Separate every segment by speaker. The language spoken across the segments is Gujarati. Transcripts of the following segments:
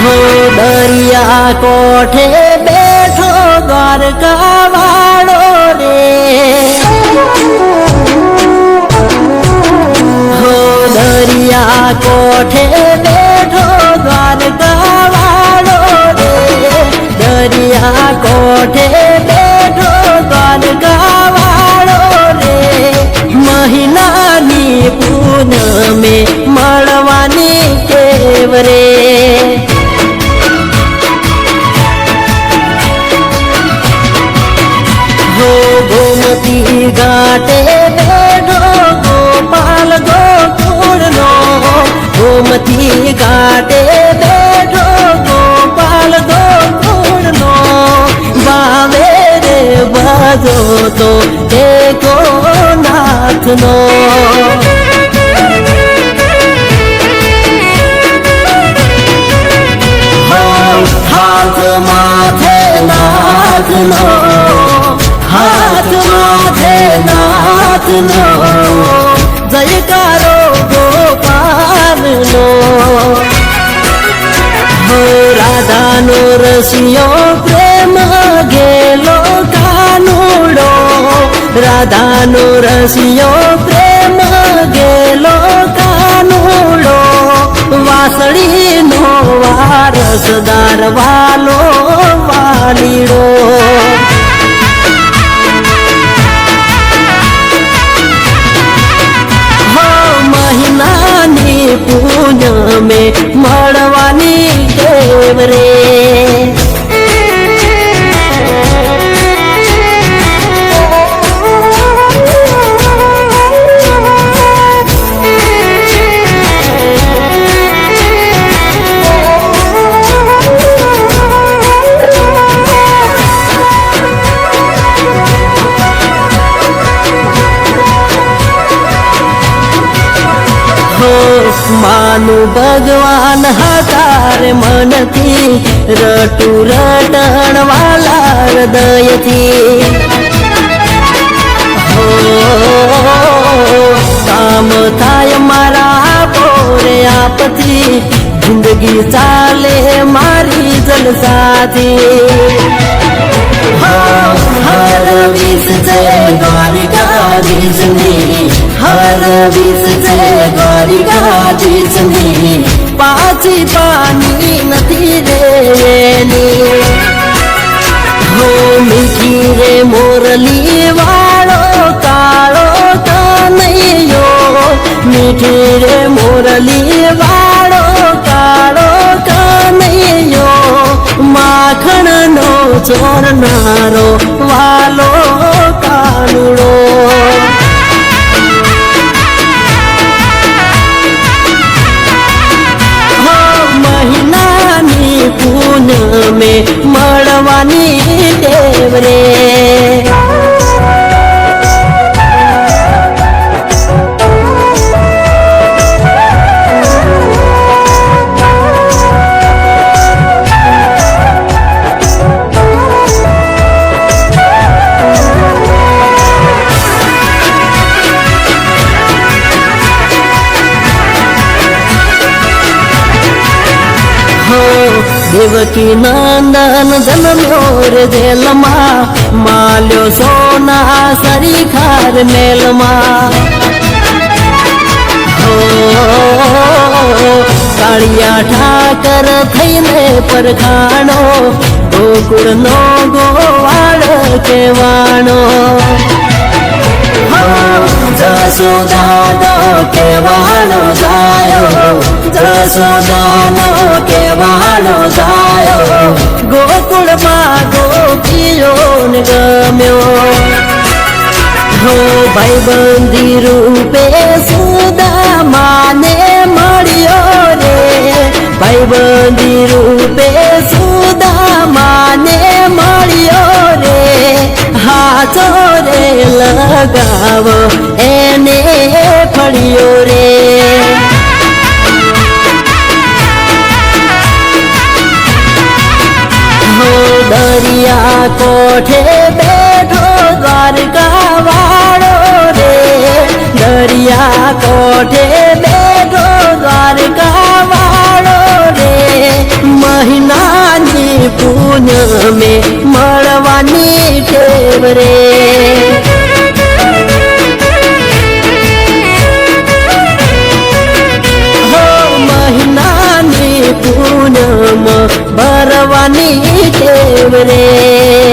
Speaker 1: હો દરિયા કોઠે બેઠો દ્વારકા વાળો રે. હો દરિયા કોઠે બેઠો દ્વારકા વાળો રે. દરિયા કોઠે બેઠો દ્વારકા વાળો રે. મહિનાની પૂનમે મળવાની કેવ બાજો તો ટેકો નાથનો. હાથ માથે નાથનો. હાથ માથે નાથનો. જયકારો ગોપાલનો. રાધાનો રસિયો રાધાનો રસિયો પ્રેમ ગેલો કાનુડો વાસળીનો વારસદાર વાલો વાલીડો. મહિનાની પૂનમે મળવાની रटू रटणवाला हृदयती हो काम थाय मारा पोरे आपती जिंदगी चाले मारी जलसाती हो, हर वीस जय द्वारिका दिसनी हर वीस जय द्वारिका दिसनी पाची पान નથી રેની હો મીઠી રે મોરલી વાળો કાળો કનૈયો મીઠી રે મોરલી વાળો કાળો કનૈયો માખણનો ચોરનારો મળવાની દેવ દેવકી નંદન જન્મ્યો રે જેલમાં માલ્યો સોના સરીખાર મેલમાં હો કાળિયા ઠાકર થઈને પરખાણો ગોકુળનો ગોવાળ કેવાણો જસોદાનો કેવાણો ગાયો જસોદાનો કેવાણો ગાયો ગોકુળમાં ગોપીઓ ને ગમ્યો. હો ભાઈબંધી રૂપે સુદામાને મળ્યો રે, ભાઈબંધી રૂપે સુદામાને મળ્યો રે
Speaker 2: લગાવો એને કોઠે બેઠો દ્વારકા વાળો રે? દરિયા કોઠે બેઠો દ્વારકા વાળો રે? મહિનાની પૂનમે મળવાની ટેવ રે. ભરવાની ટેવ રે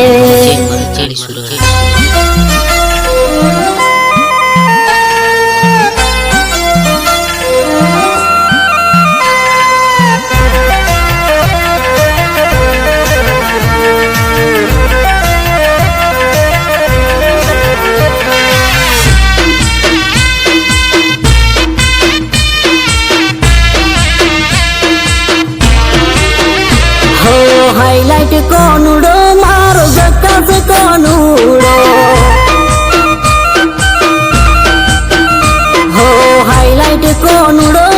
Speaker 2: કોનુડો મારો જકાસ કોનુડો. હો હાઈલાઈટ કોનુડો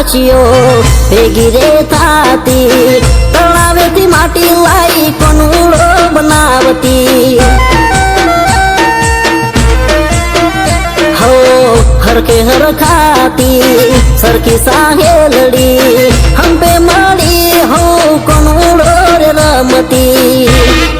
Speaker 2: કુવાચીઓ ભેગી રે થાતી તળાવેથી માટી લાઈ કોનુડો બનાવતી. હો હરકે હર ખાતી સરખી સાહેલડી હંપે મળી હો કોનુડો રમતી.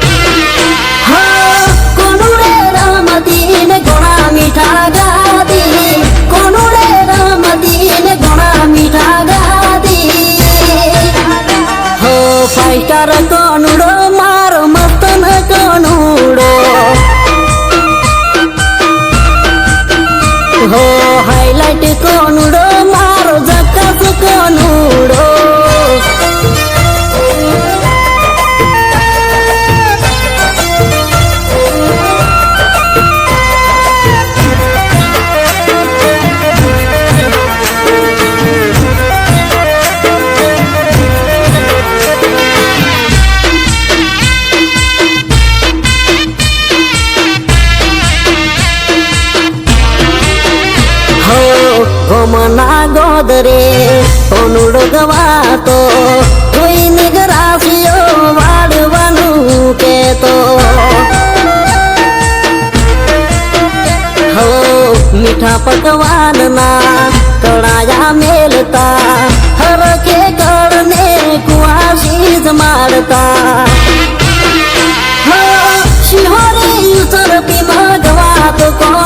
Speaker 2: મીઠા પકવાનના કળાયા મેલતા હરખે કળને કુવાસી જ મારતા. શિહોરે યુસર પીમાં ગવાતો કોનુડો